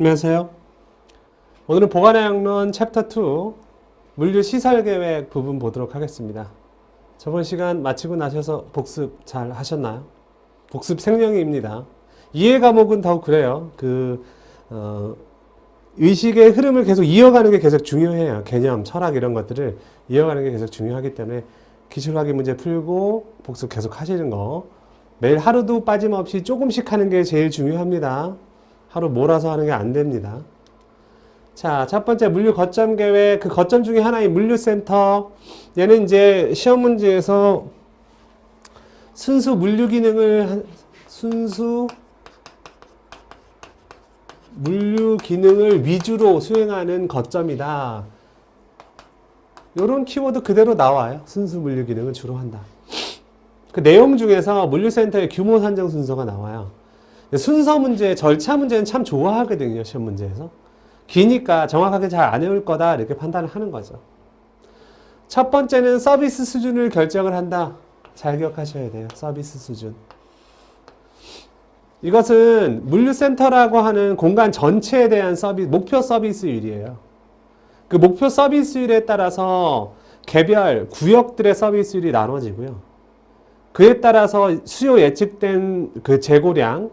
안녕하세요. 오늘은 보관의 양론 챕터 2 물류 시설 계획 부분 보도록 하겠습니다. 저번 시간 마치고 나셔서 복습 잘 하셨나요? 복습 생명입니다. 이해 과목은 더욱 그래요. 그 어, 의식의 흐름을 계속 이어가는 게 계속 중요해요. 개념, 철학 이런 것들을 이어가는 게 계속 중요하기 때문에 기출하기 문제 풀고 복습 계속 하시는 거 매일 하루도 빠짐없이 조금씩 하는 게 제일 중요합니다. 하루 몰아서 하는 게 안 됩니다. 자, 첫 번째 물류 거점 계획. 그 거점 중에 하나인 물류센터. 얘는 이제 시험 문제에서 순수 물류 기능을, 순수 물류 기능을 위주로 수행하는 거점이다. 이런 키워드 그대로 나와요. 순수 물류 기능을 주로 한다. 그 내용 중에서 물류센터의 규모 산정 순서가 나와요. 순서 문제, 절차 문제는 참 좋아하거든요, 시험 문제에서. 기니까 정확하게 잘 안 외울 거다, 이렇게 판단을 하는 거죠. 첫 번째는 서비스 수준을 결정을 한다. 잘 기억하셔야 돼요, 서비스 수준. 이것은 물류센터라고 하는 공간 전체에 대한 서비스, 목표 서비스율이에요. 그 목표 서비스율에 따라서 개별 구역들의 서비스율이 나눠지고요. 그에 따라서 수요 예측된 그 재고량,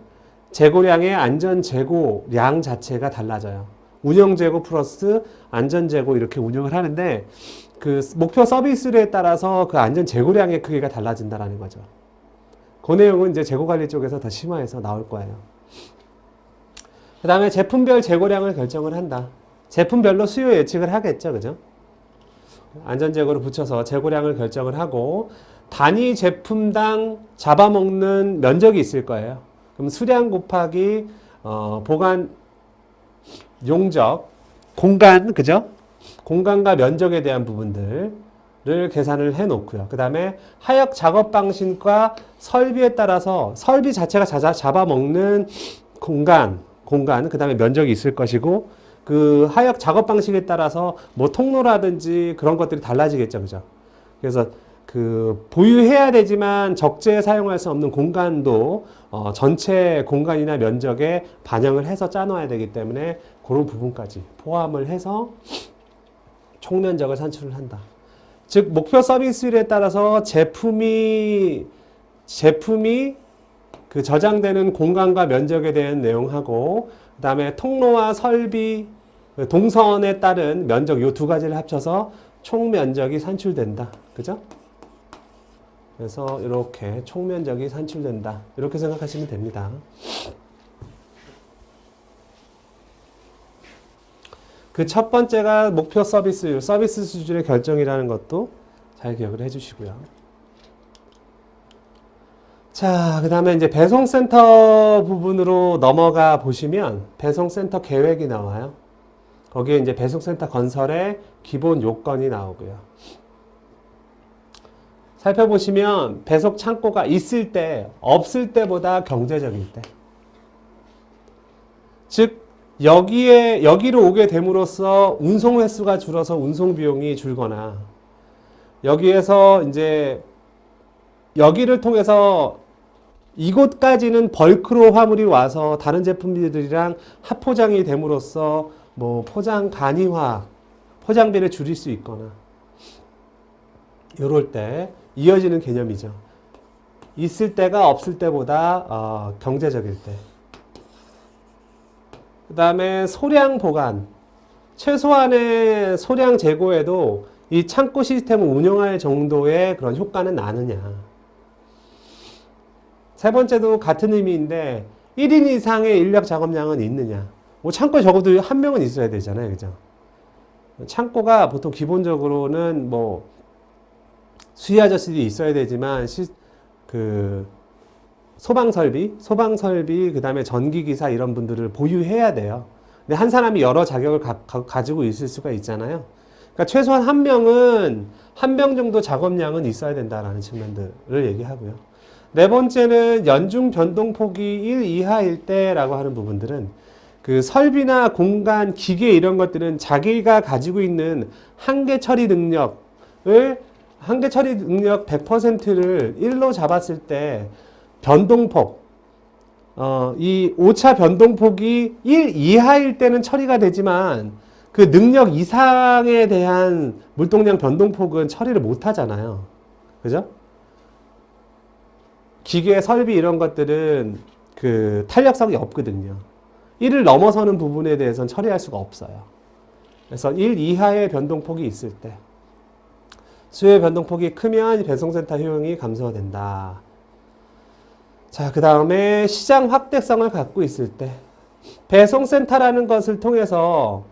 재고량의 안전 재고량 자체가 달라져요. 운영 재고 플러스 안전 재고 이렇게 운영을 하는데 그 목표 서비스에 따라서 그 안전 재고량의 크기가 달라진다라는 거죠. 그 내용은 이제 재고 관리 쪽에서 더 심화해서 나올 거예요. 그 다음에 제품별 재고량을 결정을 한다. 제품별로 수요 예측을 하겠죠. 그죠? 안전재고를 붙여서 재고량을 결정을 하고 단위 제품당 잡아먹는 면적이 있을 거예요. 그럼 수량 곱하기 어, 보관 용적 공간 그죠? 공간과 면적에 대한 부분들을 계산을 해 놓고요. 그 다음에 하역 작업 방식과 설비에 따라서 설비 자체가 자자, 잡아먹는 공간, 공간, 그 다음에 면적이 있을 것이고 그 하역 작업 방식에 따라서 뭐 통로라든지 그런 것들이 달라지겠죠. 그죠? 그래서 그 보유해야 되지만 적재에 사용할 수 없는 공간도 어, 전체 공간이나 면적에 반영을 해서 짜놓아야 되기 때문에 그런 부분까지 포함을 해서 총면적을 산출을 한다. 즉 목표 서비스율에 따라서 제품이 제품이 그 저장되는 공간과 면적에 대한 내용하고 그다음에 통로와 설비 동선에 따른 면적 요 두 가지를 합쳐서 총 면적이 산출된다. 그죠? 그래서 이렇게 총면적이 산출된다. 이렇게 생각하시면 됩니다. 그 첫 번째가 목표 서비스율, 서비스 수준의 결정이라는 것도 잘 기억을 해주시고요. 자, 그 다음에 이제 배송센터 부분으로 넘어가 보시면 배송센터 계획이 나와요. 거기에 이제 배송센터 건설의 기본 요건이 나오고요. 살펴보시면 배속 창고가 있을 때, 없을 때보다 경제적일 때. 즉, 여기에, 여기로 오게 됨으로써 운송 횟수가 줄어서 운송 비용이 줄거나, 여기에서 이제, 여기를 통해서 이곳까지는 벌크로 화물이 와서 다른 제품들이랑 합포장이 됨으로써 뭐 포장 간이화, 포장비를 줄일 수 있거나, 이럴 때 이어지는 개념이죠. 있을 때가 없을 때보다 어, 경제적일 때. 그 다음에 소량 보관. 최소한의 소량 재고에도 이 창고 시스템을 운영할 정도의 그런 효과는 나느냐. 세 번째도 같은 의미인데 1인 이상의 인력 작업량은 있느냐. 뭐 창고 적어도 한 명은 있어야 되잖아요. 그죠? 창고가 보통 기본적으로는 뭐 수위 아저씨도 있어야 되지만 시, 그 소방 설비, 소방 설비 그다음에 전기 기사 이런 분들을 보유해야 돼요. 근데 한 사람이 여러 자격을 가, 지고 있을 수가 있잖아요. 그러니까 최소한 한 명은 한 병 정도 작업량은 있어야 된다라는 측면들을 얘기하고요. 네 번째는 연중 변동폭이 1 이하일 때라고 하는 부분들은 그 설비나 공간, 기계 이런 것들은 자기가 가지고 있는 한계 처리 능력을 한계 처리 능력 100%를 1로 잡았을 때 변동폭, 어, 이 오차 변동폭이 1 이하일 때는 처리가 되지만 그 능력 이상에 대한 물동량 변동폭은 처리를 못 하잖아요. 그죠? 기계 설비 이런 것들은 그 탄력성이 없거든요. 1을 넘어서는 부분에 대해서는 처리할 수가 없어요. 그래서 1 이하의 변동폭이 있을 때 수요의 변동폭이 크면 배송센터 효용이 감소된다. 자, 그 다음에 시장 확대성을 갖고 있을 때 배송센터라는 것을 통해서